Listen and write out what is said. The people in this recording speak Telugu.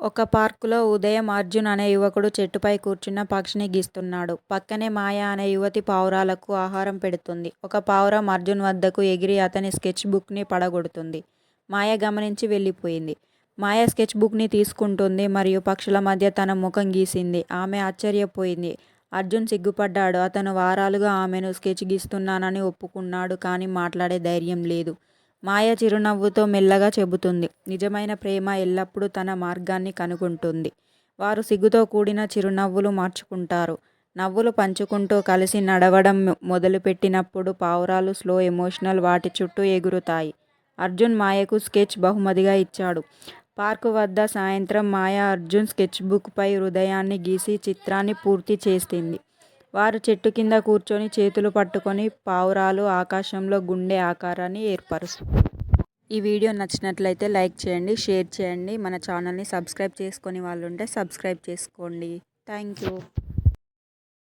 ఒక పార్కులో ఉదయం అర్జున్ అనే యువకుడు చెట్టుపై కూర్చున్న పక్షిని గీస్తున్నాడు. పక్కనే మాయ అనే యువతి పావురాలకు ఆహారం పెడుతుంది. ఒక పావురం అర్జున్ వద్దకు ఎగిరి అతని స్కెచ్ బుక్ని పడగొడుతుంది. మాయ గమనించి వెళ్ళిపోయింది. మాయ స్కెచ్ బుక్ని తీసుకుంటుంది మరియు పక్షుల మధ్య తన ముఖం గీసింది. ఆమె ఆశ్చర్యపోయింది. అర్జున్ సిగ్గుపడ్డాడు. అతను వారాలుగా ఆమెను స్కెచ్ గీస్తున్నానని ఒప్పుకున్నాడు కానీ మాట్లాడే ధైర్యం లేదు. మాయ చిరునవ్వుతో మెల్లగా చెబుతుంది. నిజమైన ప్రేమ ఎల్లప్పుడూ తన మార్గాన్ని కనుగొంటుంది. వారు సిగ్గుతో కూడిన చిరునవ్వులు మార్చుకుంటారు. నవ్వులు పంచుకుంటూ కలిసి నడవడం మొదలుపెట్టినప్పుడు పావురాలు స్లో ఎమోషనల్ వాటి చుట్టూ ఎగురుతాయి. అర్జున్ మాయకు స్కెచ్ బహుమతిగా ఇచ్చాడు. పార్కు వద్ద సాయంత్రం మాయ అర్జున్ స్కెచ్ బుక్పై హృదయాన్ని గీసి చిత్రాన్ని పూర్తి చేసింది. వారు చెట్టు కింద కూర్చొని చేతులు పట్టుకొని పావురాలు ఆకాశంలో గుండె ఆకారాన్ని ఏర్పరుస్తాయి. ఈ వీడియో నచ్చినట్లయితే లైక్ చేయండి, షేర్ చేయండి. మన ఛానల్ని సబ్స్క్రైబ్ చేసుకోని వాళ్ళుంటే సబ్స్క్రైబ్ చేసుకోండి. Thank you